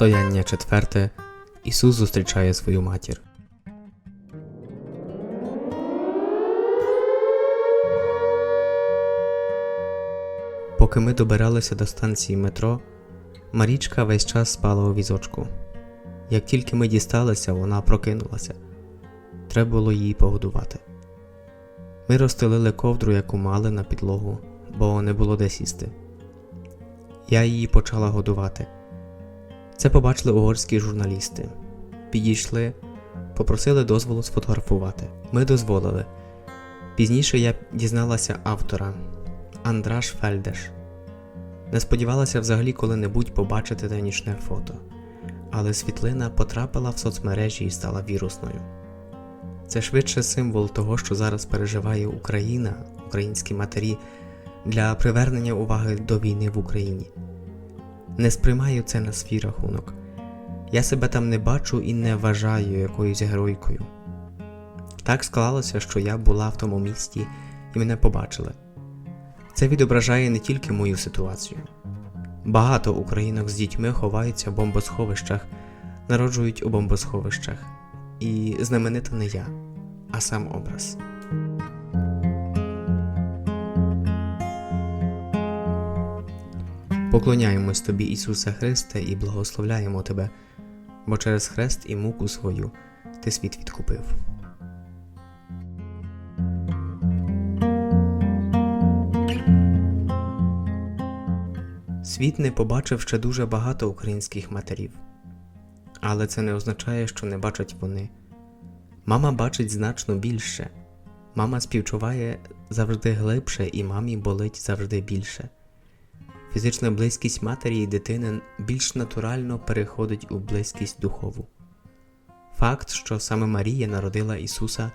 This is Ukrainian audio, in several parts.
Стояння четверте. Ісус зустрічає свою матір. Поки ми добиралися до станції метро, Марічка весь час спала у візочку. Як тільки ми дісталися, вона прокинулася. Треба було її погодувати. Ми розстелили ковдру, яку мали на підлогу, бо не було де сісти. Я її почала годувати. Це побачили угорські журналісти. Підійшли, попросили дозволу сфотографувати. Ми дозволили. Пізніше я дізналася автора Андраш Фельдеш. Не сподівалася взагалі коли-небудь побачити те нічне фото, але світлина потрапила в соцмережі і стала вірусною. Це швидше символ того, що зараз переживає Україна, українські матері для привернення уваги до війни в Україні. Не сприймаю це на свій рахунок. Я себе там не бачу і не вважаю якоюсь геройкою. Так склалося, що я була в тому місті і мене побачили. Це відображає не тільки мою ситуацію. Багато українок з дітьми ховаються в бомбосховищах, народжують у бомбосховищах. І знаменита не я, а сам образ. Поклоняємось тобі, Ісусе Христе, і благословляємо Тебе, бо через хрест і муку свою ти світ відкупив. Світ не побачив ще дуже багато українських матерів, але це не означає, що не бачать вони. Мама бачить значно більше, мама співчуває завжди глибше, і мамі болить завжди більше. Фізична близькість матері і дитини більш натурально переходить у близькість духову. Факт, що саме Марія народила Ісуса,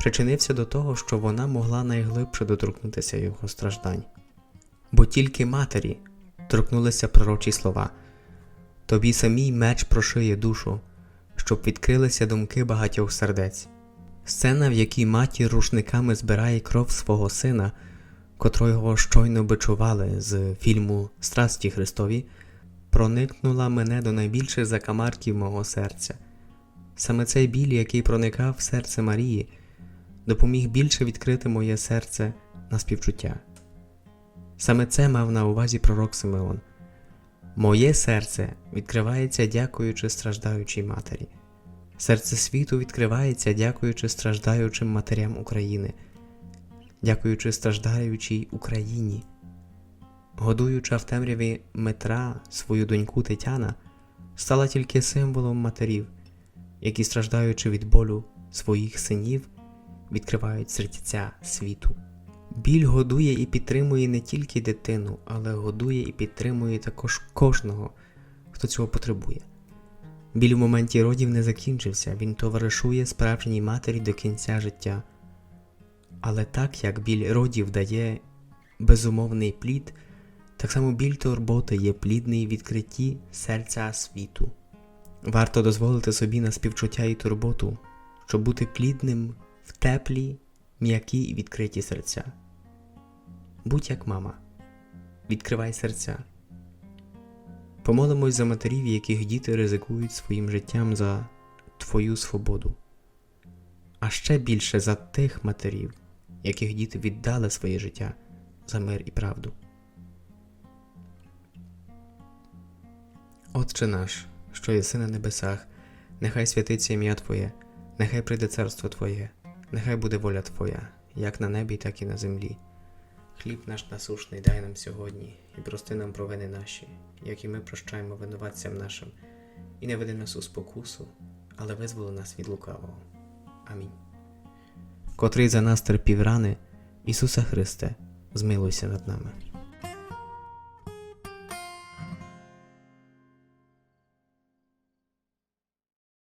причинився до того, що вона могла найглибше доторкнутися Його страждань. Бо тільки матері торкнулися пророчі слова Тобі самій меч прошиє душу, щоб відкрилися думки багатьох сердець. Сцена, в якій матір рушниками збирає кров свого сина, котрого щойно бичували з фільму Страсті Христові, проникнула мене до найбільших закамарків мого серця. Саме цей біль, який проникав в серце Марії, допоміг більше відкрити моє серце на співчуття. Саме це мав на увазі пророк Симеон. Моє серце відкривається, дякуючи страждаючій матері. Серце світу відкривається, дякуючи страждаючим матерям України, дякуючи страждаючій Україні. Годуюча в темряві метра свою доньку Тетяна, стала тільки символом матерів, які, страждаючи від болю своїх синів, відкривають серця світу. Біль годує і підтримує не тільки дитину, але годує і підтримує також кожного, хто цього потребує. Біль в моменті родів не закінчився, він товаришує справжній матері до кінця життя. Але так як біль родів дає безумовний плід, так само біль турботи є плідний відкритті серця світу. Варто дозволити собі на співчуття і турботу, щоб бути плідним в теплі, м'які і відкриті серця. Будь як мама, відкривай серця. Помолимось за матерів, яких діти ризикують своїм життям за твою свободу, а ще більше за тих матерів, яких діти віддали своє життя за мир і правду. Отче наш, що єси на небесах, нехай святиться ім'я Твоє, нехай прийде царство Твоє, нехай буде воля Твоя, як на небі, так і на землі. Хліб наш насушний дай нам сьогодні, і прости нам провини наші, як і ми прощаємо винуватцям нашим, і не веди нас у спокусу, але визволи нас від лукавого. Амінь. Котрий за нас терпів рани, Ісуса Христе, змилуйся над нами.